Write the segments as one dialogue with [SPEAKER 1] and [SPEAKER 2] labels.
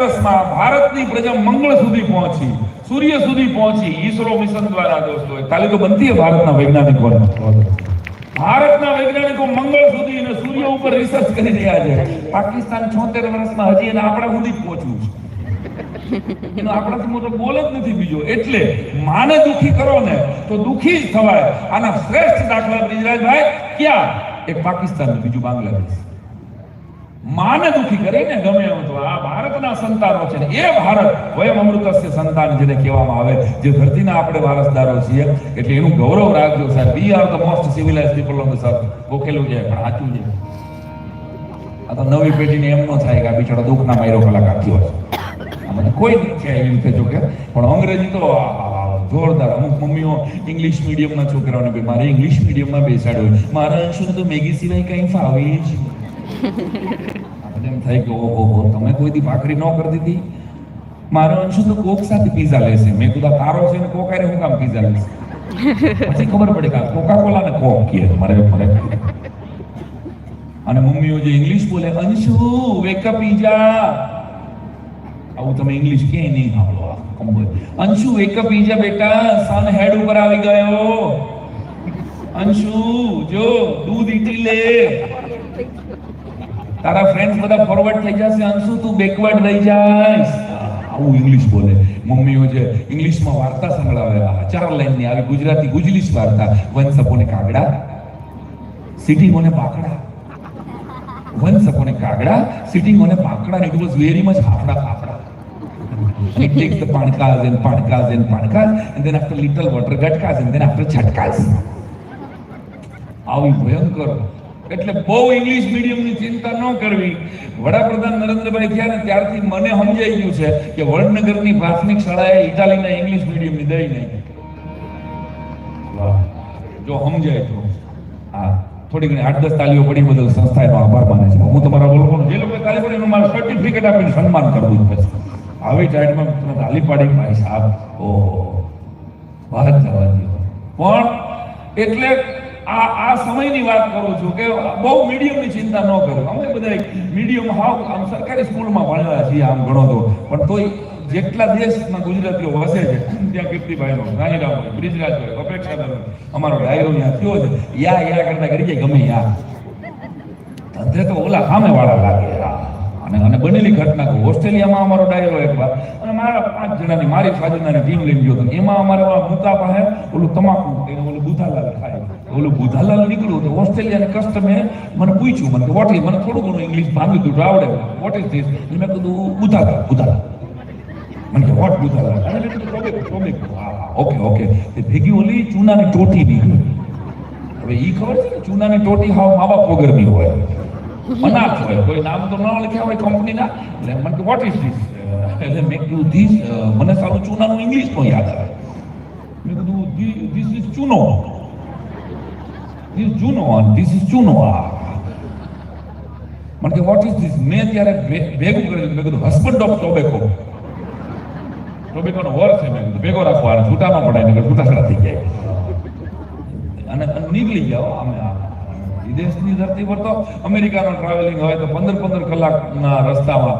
[SPEAKER 1] વર્ષમાં ભારતની પ્રજા મંગળ સુધી પહોંચી, સૂર્ય સુધી પહોંચી, ઈસરો મિશન દ્વારા દોસ્તો તો બનતી ભારતના વૈજ્ઞાનિકો ભારતના વૈજ્ઞાનિકો મંગળ સુધી અને સૂર્ય ઉપર રિસર્ચ કરી રહ્યા છે. પાકિસ્તાન 76 વર્ષમાં હજી એને આપણા સુધી પહોંચ્યું છે. એનો આપણાથી મોટો બોલ જ નથી બીજો. એટલે માને દુખી કરો ને, તો દુખી જ થવાય. આના શ્રેષ્ઠ દાખલા બ્રિજરાજભાઈ ક્યાં? એક પાકિસ્તાન બીજું બાંગ્લાદેશ. માને દુખી કરીને ગમે એમ તો આ ભારતના સંતાનો છે એ ભારત વયમ અમૃતસ્ય સંતાન જેને કહેવામાં આવે જે ધરતીના આપણે વારસદારો છીએ, એટલે એનું ગૌરવ રાખજો સાહેબ. We are the most civilise people on the earth ગોખેલું છે, પણ સાચું છે. આ તો નવી પેઢીને એમ ન થાય કે આ બિચારો દુઃખના માયરો કલાકાર થયો છે આમાં કોઈ છે એવી રીતે જો કે. પણ અંગ્રેજી તો જોરદાર. અમુક મમ્મીઓ ઇંગ્લિશ મીડિયમના છોકરાઓને બી, મારે ઇંગ્લિશ મીડિયમમાં બેસાડ્યો મારા અંશુને તો મેગી સિવાય કંઈ ફાવે જ નહીં. એમ થાય કે ઓહો હો તમે કોઈ દી ભાખરી ન કરી દીધી? મારો અંશુ તો કોક સાથે પીઝા લેશે. મેં કીધું તારો છે ને કોક આરે હું કામ પીઝા લેશે? પછી ખબર પડે કે કોકા કોલા ને કોક કહે મારે મારે અને મમ્મીઓ જે ઇંગ્લિશ બોલે, અંશુ વેકઅપ પીઝા આવું તમે ઇંગ્લિશ કે નહીં સાંભળો. અંશુ વેકઅપ પીઝા બેટા. સન હેડ ઉપર આવી ગયો. અંશુ, જો દૂધ ઈટી લે. તારા ફ્રેન્ડ્સ બધા ફોરવર્ડ થઈ જશે, અંશુ, તું બેકવર્ડ રહી જાઈશ. આવું ઇંગ્લિશ બોલે. મમ્મીઓ જે ઇંગ્લિશમાં વાર્તા સંભળાવે ચાર લાઈનની આવી ગુજરાતી ગુજલીશ વાર્તા. વંશ અપોને કાગડા સિટી મને પાકડા વંશ અપોને કાગડા સિટી મને પાકડા ઇટ વોઝ વેરી મચ હાફડા હાફડા And it takes the pankas and pankas and pankas and then after little water gutkas and then. આવી ભયંકર એટલે બહુ ઇંગ્લિશ મીડિયમની ચિંતા ન કરવી. વડાપ્રધાન નરેન્દ્રભાઈ થયા ને ત્યારથી મને સમજાઈ ગયું છે કે વડનગરની પ્રાથમિક શાળાએ ઇટાલીના ઇંગ્લિશ મીડિયમની દઈ નહીં જો સમજાય તો. હા. થોડી ઘણી આઠ દસ તાલીઓ પડી બદલ સંસ્થાનો આભાર માને છે. હું તમારા લોકોનો જે લોકો તાલી પડી એનું મારે સર્ટિફિકેટ આપીને સન્માન કરવું જ પડશે આવી ટાઈટમાં તમે તાલી પાડી ભાઈ સાહેબ. ઓહો. વાત જવા પણ એટલે આ આ સમયની વાત કરું છું કે બહુ મીડિયમની ચિંતા ન કરો. અમે બધા મીડિયમ હાવ આમ સરકારી સ્કૂલમાં ભણેલા છીએ આમ ગણો તો. પણ તોય જેટલા દેશમાં ગુજરાતીઓ વસે છે, ત્યાં કીર્તિભાઈનો રાણીરામ હોય, બ્રિજરાજ હોય, અપેક્ષાદર હોય. અમારો ડાયરો ત્યાં થયો છે. યા યા કરતા કરી જાય ગમે યા. અત્યારે તો ઓલા સામે વાળા લાગે. અને અને બનેલી ઘટના. ઓસ્ટ્રેલિયામાં અમારો ડાયરો એક વાર. અને મારા પાંચ જણાની, મારી ફાજનાની ટીમ લઈ ગયો હતો. એમાં અમારે મુકા પાસે ઓલું તમાકુ એને ઓલું બુધાલાલ ખાય. ઓલું બુધાલાલ નીકળ્યું તો ઓસ્ટ્રેલિયાની કસ્ટમે મને પૂછ્યું, મને વોટ મને થોડું ઘણું ઇંગ્લિશ ભાગ્યું હતું આવડે. વોટ ઇઝ ધીસ મેં કીધું, બુધાલાલ બુધાલાલ. મને કે વોટ બુધાલાલ? અને મેં કીધું ટોબેકો ટોબેકો ઓકે ઓકે તે ભેગી ઓલી ચૂનાની ટોટી નીકળી. હવે ઈ ખબર છે ને, ચૂનાની ટોટી હાવ મા બાપ વગરની હોય. અનાથ હોય, કોઈ નામ તો ન લખ્યા હોય કંપનીના. એટલે મને કે વોટ ઇઝ ધીસ એટલે મેં કીધું ધીસ મને સારું ચૂનાનું ઇંગ્લિશ પણ યાદ આવે. મેં કીધું ધીસ ઇઝ ચૂનો. ચૂનો ધીસ ઇઝ ચૂનો આ મને કે વોટ ઇઝ ધીસ મેં ત્યારે ભેગું કરેલું મેં કીધું હસબન્ડ ઓફ ટોબેકો ટોબેકોનો વર છે મેં કીધું, ભેગો રાખો, આને છૂટા ન પડાય થઈ જાય. અને નીકળી હો અમે આ વિદેશની ધરતી પર તો અમેરિકાનો ટ્રાવેલિંગ હોય તો પંદર પંદર કલાકના રસ્તામાં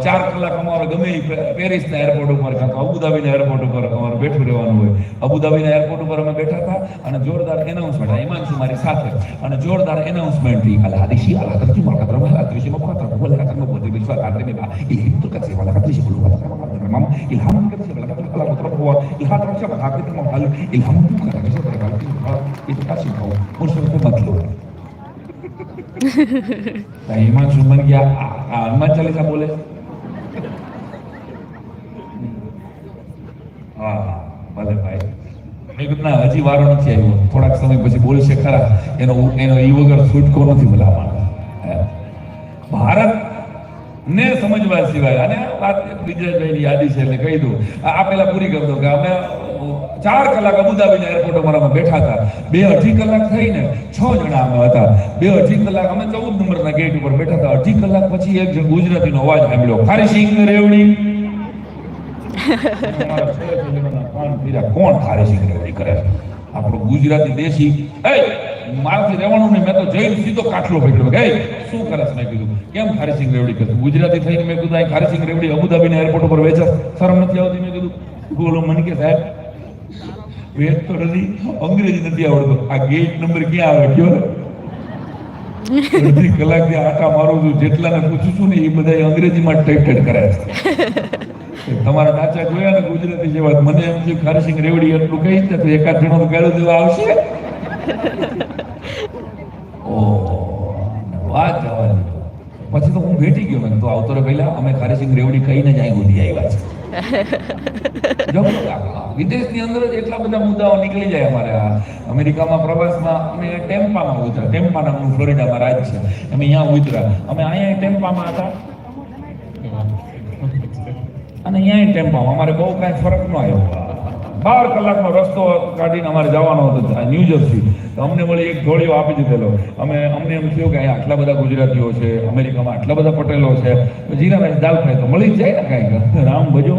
[SPEAKER 1] ચાર કલાક અમારે ગમે પેરિસના એરપોર્ટ ઉપર કાં તો અબુધાબીના એરપોર્ટ ઉપર અમારે બેઠું રહેવાનું હોય અબુધાબીના એરપોર્ટ ઉપર અમે બેઠા હતા અને જોરદાર એનાઉન્સમેન્ટ હિમાંશુ મારી સાથે અને જોરદાર એનાઉન્સમેન્ટથી અલા દેશી અલા તરફથી મળતા પ્રભુ અલા ત્રીસી મળતા પ્રભુ અલા તરફ બોલતી વિશ્વાસ રાત્રે મેં એ હિન્દુ કચ્છી વાલા ત્રીસી બોલું mamá, el jamón que se va a la otra por el jamón se va a la otra el jamón que se va a la otra por el jamón que se va a ગયા આ આ હનુમાન ચાલીસા બોલે હા ભલે ભાઈ મેં કીધું ના હજી વારો નથી આવ્યો થોડાક સમય પછી બોલશે ખરા એનો એનો ઈ વગર છૂટકો નથી ભલામાં. ભારત ને સમજવા સિવાય અને વાત વિજયભાઈની યાદી છે એટલે કહી દઉં આ પેલા પૂરી કરી દઉં કે અમે ચાર કલાક અબુધાબીના એરપોર્ટ ઉપર અમે બેઠા હતા. બે અઢી કલાક થઈને છ જણા અમે હતા. બે અઢી કલાક અમે ચૌદ નંબરના ગેટ ઉપર બેઠા હતા. અઢી કલાક પછી એક ગુજરાતીનો અવાજ સાંભળ્યો. ખારી સિંગ રેવડી. કોણ ખારી સિંહ રેવડી કરે આપણો ગુજરાતી દેશી. એ મારાથી રહેવાનું નહીં. મેં તો જઈને સીધો કાટલો પકડ્યો. કે શું કરસ મેં કીધું. કેમ ખારીસિંગ રેવડી કરતું ગુજરાતી થઈને મેં કીધું, અહીં ખારીસિંગ રેવડી અબુધાબીના એરપોર્ટ ઉપર વેચે શરમ નથી આવતી? મેં કીધું. બોલો, મને કે સાહેબ વેચ તો નથી અંગ્રેજી નથી આવડતો. આ ગેટ નંબર ક્યાં આવે કયો? ને કલાકથી આટા મારું છું જેટલાને પૂછું છું ને એ બધા અંગ્રેજીમાં ટેટેડ કરાય છે. તમારા નાચા જોયા ને ગુજરાતી જેવા મને એમ થયું ખારસિંગ રેવડી એટલું કહી છે તો એકાદ જણો તો ગાળો દેવા આવશે. ઓહ, વાત જવાની. પછી તો હું ભેટી ગયો. મને તો આવતો પહેલા અમે ખારીસિંગ રેવડી કહીને જ અહીં ઉધી આવ્યા છે. વિદેશની અંદર જ એટલા બધા મુદ્દાઓ નીકળી જાય અમારે આ અમેરિકામાં પ્રવાસમાં અમે ટેમ્પામાં ઉતરા. ટેમ્પા નામનું ફ્લોરિડામાં રાજ છે. અમે અહીંયા ઉતરા. અમે અહીંયા ટેમ્પામાં હતા. અને અહીંયા ટેમ્પામાં. અમારે બહુ કાંઈ ફરક ન આવ્યો. બાર કલાકનો રસ્તો કાઢીને અમારે જવાનો હતો ન્યૂ જર્સી. તો અમને વળી એક ઢોળીઓ આપી દીધેલો. અમે, અમને એમ થયું કે આટલા બધા ગુજરાતીઓ છે, અમેરિકામાં આટલા બધા પટેલો છે. તો જીરા રાઈસ દાલ ખાય તો મળી જાય ને કાંઈક. રામ ભજો.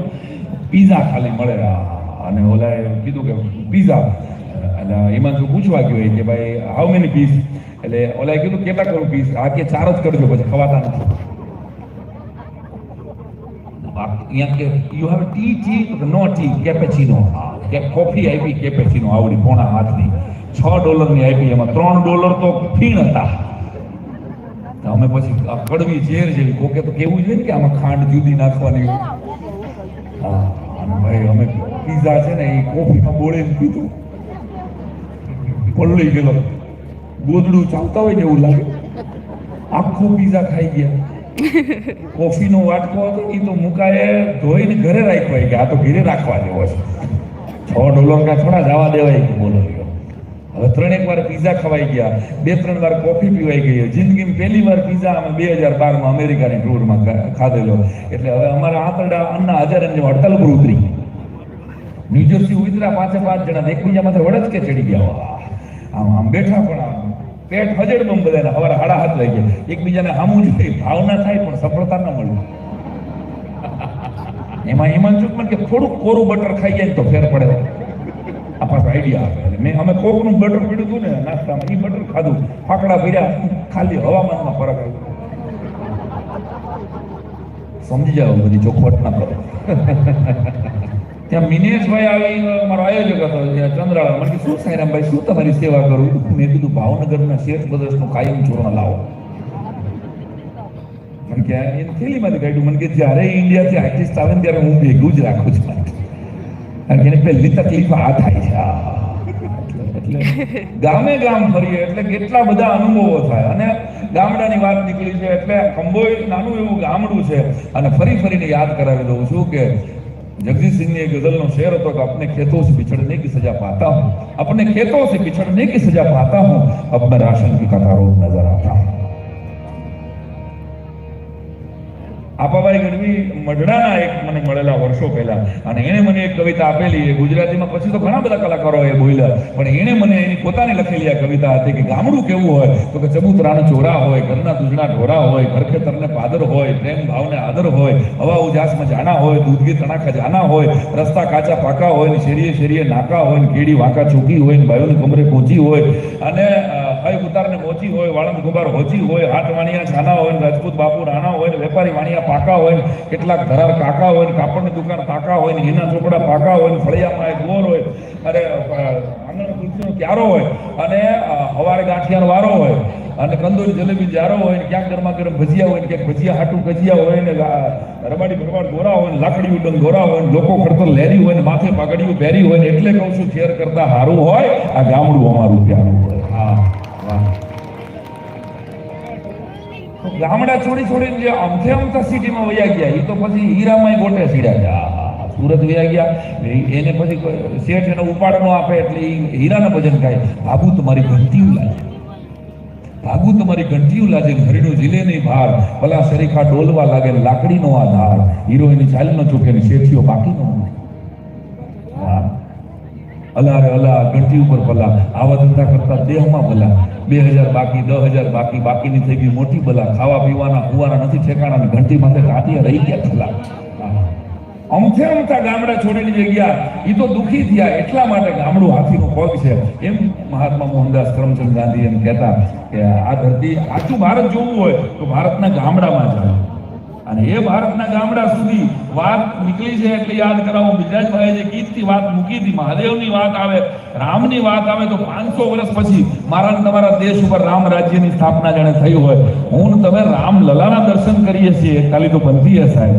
[SPEAKER 1] પીઝા ખાલી મળે. અને ઓલા કીધું કે પીઝા. એટલે જો પૂછવા ગયો કે ભાઈ હાઉ મેની પીસ એટલે ઓલાએ કીધું, કેટલા કરું પીસ આ કે ચાર જ કરજો, પછી ખવાતા નથી. યુ હેવ ટી ચી નો ટી કેપેચીનો કે કોફી આવી કેપેચીનો આવડી, પોણા હાથની. છ ડોલરની આપી, એમાં ત્રણ ડોલર તો ફીણ હતા. અમે પછી આ કડવી ઝેર જેવી, કોકે તો કેવું જોઈએ કે આમાં ખાંડ જુદી નાખવાની હા ભાઈ અમે પીઝા છે ને એ કોફીમાં બોળીને પીધું. પલળી ગયેલો. ગોદડું ચાલતા હોય ને એવું લાગે. આખો પીઝા ખાઈ ગયા. કોફીનો વાટકો હતો એ તો મુકાએ ધોઈને ઘરે રાખ્યો કે આ તો ઘરે રાખવા જેવો છે છ ડોલર કા થોડા જવા દેવાય બોલો. હવે ત્રણેક વાર પીઝા ખવાઈ ગયા. બે, ત્રણ વાર કોફી પીવાઈ ગઈ. જિંદગીમાં પહેલી વાર પીઝા અમે બે હજાર બારમાં અમેરિકાની ટૂરમાં ખાધેલો. એટલે હવે અમારા આંતરડા અન્ના હજાર એમની હડતાલ ઉપર ઉતરી. ન્યુજર્સી ઉતરા પાંચે પાંચ જણા એકબીજા માથે વડજ કે ચડી ગયા. આમ આમ બેઠા પણ આમ પેટ હજડબમ બધાને હવારે હાડા હાથ લઈ ગયા એકબીજાને સામું જોઈ ભાવના થાય પણ સફળતા ન મળે. એમાં હિમાંશુ પણ કે થોડુંક કોરું બટર ખાઈ જાય તો ફેર પડે. આ પાછો આઈડિયા આપે એટલે મેં અમે કોકનું બટર પીડ્યું હતું ને, નાસ્તામાં એ બટર ખાધું. ફાકડા પીડ્યા ખાલી હવામાનમાં ફરક આવ્યો. સમજી જાઓ બધી ચોખવટ ના કરો ત્યાં મિનેશભાઈ આવી મારો આયોજક હતો ચંદ્રાળા. મને શું સાયરામભાઈ શું તમારી સેવા કરું? મેં કીધું, ભાવનગરના શેઠ બ્રદર્સનું કાયમ ચૂર્ણ લાવો. મને કે થેલીમાંથી કાઢ્યું. મને કે, જ્યારે ઇન્ડિયાથી આર્ટિસ્ટ આવે ને ત્યારે હું ભેગું જ રાખું છું. કારણ કે એને પહેલી તકલીફ આ થાય છે આ. એટલે ગામે ગામ ફરીએ એટલે કેટલા બધા અનુભવો થાય અને ગામડાની વાત નીકળી છે એટલે ખંભોઈ નાનું એવું ગામડું છે અને ફરી ફરીને યાદ કરાવી દઉં છું કે जगजीत सिंह ने एक गजल नो शेर હતો કે अपने खेतों से बिछड़ने की सजा पाता हूँ अपने खेतों से बिछड़ने की सजा पाता हूँ अब मैं राशन की कतारों में नजर आता हूँ આપાભાઈ ગઢવી મઢડાના એક મને મળેલા વર્ષો પહેલા. અને એણે મને એક કવિતા આપેલી, એ ગુજરાતીમાં પછી તો ઘણા બધા કલાકારોએ બોલ્યા. પણ એણે મને એની પોતાની લખેલી આ કવિતા હતી કે ગામડું કેવું હોય તો કે ચબૂતરાના ચોરા હોય, ઘરના દૂધના ઢોરા હોય ઘરખેતરને પાદર હોય, પ્રેમ ભાવને આદર હોય, હવા ઉજાસમાં જાના હોય, દૂધગી તણાખા જાના હોય, રસ્તા કાચા પાકા હોય ને શેરીએ શેરીએ નાકા હોય, ને કેડી વાંકા ચૂકી હોય, ને ભાઈઓની કમરે પહોંચી હોય. અને હય ઉતારને મોજી હોય વાળંદ ગુબાર હોજી હોય હાથ વાણિયા છાના હોય રાજપૂત બાપુ રાણા હોય વેપારી વાણિયા પાકા હોય કેટલાક ધરાર કાકા હોય કાપડની દુકાન પાકા હોય ને હીના ચોપડા પાકા હોય ફળિયામાં એક ગોર હોય અરે આંગણ તુલસીનો ક્યારો હોય અને હવારે ગાંઠિયાનો વારો હોય અને કંદોરી જલેબી જારો હોય ને ક્યાંક ગરમા ગરમ ભજીયા હોય ને ક્યાંક ભજીયા હાટું કજિયા હોય ને રબાડી ભરવાડ ગોરા હોય ને લાકડી ઉડન ગોરા હોય ને લોકો ખડતર લેરી હોય ને માથે પાગડીઓ પહેરી હોય ને એટલે કહું છું ખેર કરતા હારું હોય આ ગામડું અમારું પ્યારું હોય હા ગામડા છોડી છોડીને જે અમથે અમથા સિટીમાં વયા ગયા એ તો પછી હીરામાં ગોટે સીડા ગયા સુરત વયા ગયા એને પછી શેઠ એનો ઉપાડ ન આપે એટલે હીરાના ભજન ગાય. બાબુ તમારી ઘંટીયું લાગે ભાગુ તમારી ઘંટીયું લાગે હરીનો જીલે નહીં ભાર. ભલા સરીખા ડોલવા લાગે, લાકડીનો આધાર. હીરોઈની ચાલ ન ચૂકે ને શેઠીઓ બાકી નો. અલા રે અલા, ઘંટી ઉપર ભલા. આવા ધંધા કરતા દેહમાં ભલા. બે હજાર બાકી, દસ હજાર બાકી, બાકીની થઈ ગઈ મોટી ભલા ખાવા પીવાના, હુવાના નથી ઠેકાણા ઘંટી માથે કાંતિયા રહી ગયા હા. અમથે અમથા ગામડા છોડેલી જગ્યા એ તો દુખી થયા. એટલા માટે ગામડું હાથીનો પગ છે. એમ મહાત્મા મોહનદાસ કરમચંદ ગાંધી એમ કહેતા કે આ ધરતી, આખું ભારત જોવું હોય તો ભારતના ગામડામાં જાય અને એ ભારતના ગામડા સુધી વાત નીકળી છે એટલે યાદ કરાવો બિજરાજભાઈએ જે ગીતથી વાત મૂકી હતી, મહાદેવની વાત આવે, રામની વાત આવે, તો પાંચસો વર્ષ પછી મારા તમારા દેશ ઉપર રામ રાજ્યની સ્થાપના જાણે થઈ હોય. હું તમે રામ લલાના દર્શન કરીએ છીએ. ખાલી તો બનતી સાહેબ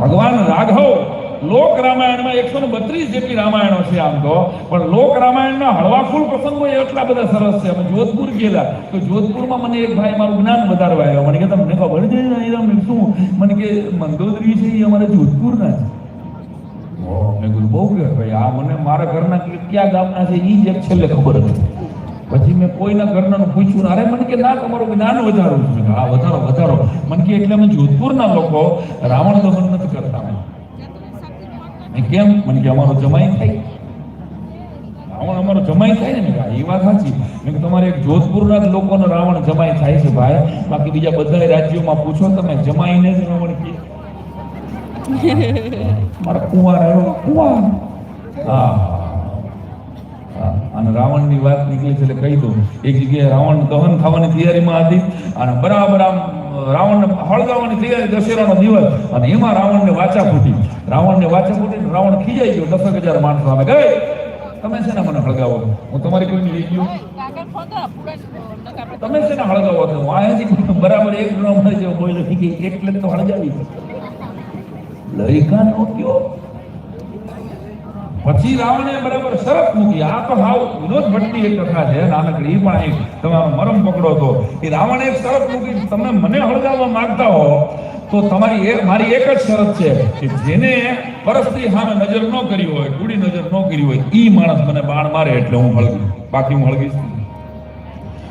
[SPEAKER 1] ભગવાન રાઘવ લોક રામાયણમાં એકસો ને બત્રીસ જેટલી રામાયણો છે આમ તો. પણ લોક રામાયણના હળવાફૂલ પ્રસંગો એટલા બધા સરસ છે. અમે જોધપુર ગયેલા. તો જોધપુરમાં મને એક ભાઈ મારું જ્ઞાન વધારવા આવ્યો. મને કે તમને ખબર છે શું? મને કે મંદોદરી છે એ અમારે જોધપુરના છે મેં કીધું, બહુ કે ભાઈ, આ મને મારા ઘરના કયા ગામના છે એ જ છેલ્લે ખબર હતી. પછી મેં કોઈના ઘરના પૂછ્યું, અરે, મને કે ના, તમારું જ્ઞાન વધારો છે. હા, વધારો વધારો. મને કે, એટલે અમે જોધપુરના લોકો રાવણ દહન નથી કેમ? મને કે અમારો જમાઈ થાય. રાવણ અમારો જમાઈ થાય ને? એ વાત સાચી. મેં કે તમારે જોધપુરના લોકોનો રાવણ જમાઈ થાય છે ભાઈ. બાકી બીજા બધા રાજ્યોમાં પૂછો તમે જમાઈને જ રાવણ કે. મારા કુંવાર આવ્યો, કુંવાર. હા અને રાવણની વાત નીકળી છે એટલે કહી દઉં. એક જગ્યાએ રાવણ દહન થવાની તૈયારીમાં હતી અને બરાબર આમ રાવણને હળગાવવાની તૈયારી દશેરાનો દિવસ અને એમાં રાવણને વાચા ફૂટી. રાવણને વાચા ફૂટી રાવણ ખીજાઈ ગયો. દસક હજાર માણસો અમે ગઈ. તમે છે ને મને હળગાવો હું તમારી કોઈની લઈ ગયો? તમે છે ને હળગાવો છો? હું અહીંયાથી બરાબર એક ગ્રામ મળી છે બોલ્યો એટલે તો હળગાવી. લઈકા નો કયો પછી રાવણે બરાબર શરત મૂકી. આ તો હાવ વિનોદ ભટ્ટની એક કથા છે, નાનકડી પણ એક તમારો મરમ પકડો તો. એ રાવણે એક શરત મૂકી તમે મને હળગાવવા માંગતા હો, તો તમારી એક, મારી એક જ શરત છે કે જેને પરસ્ત્રી સામે નજર ન કરી હોય ગુડી નજર ન કરી હોય, ઈ માણસ મને બાણ મારે એટલે હું હળગી. બાકી હું હળગીશ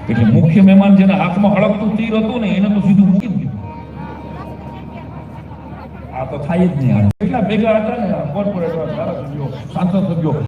[SPEAKER 1] એટલે મુખ્ય મહેમાન જેના હાથમાં હળગતું તીર હતું ને, એને તો સીધું મૂકી આ તો થાય જ નહીં. કેટલા ભેગા હતા ને કોર્પોરેટર ધારાસભ્યો સાંસદ સભ્યો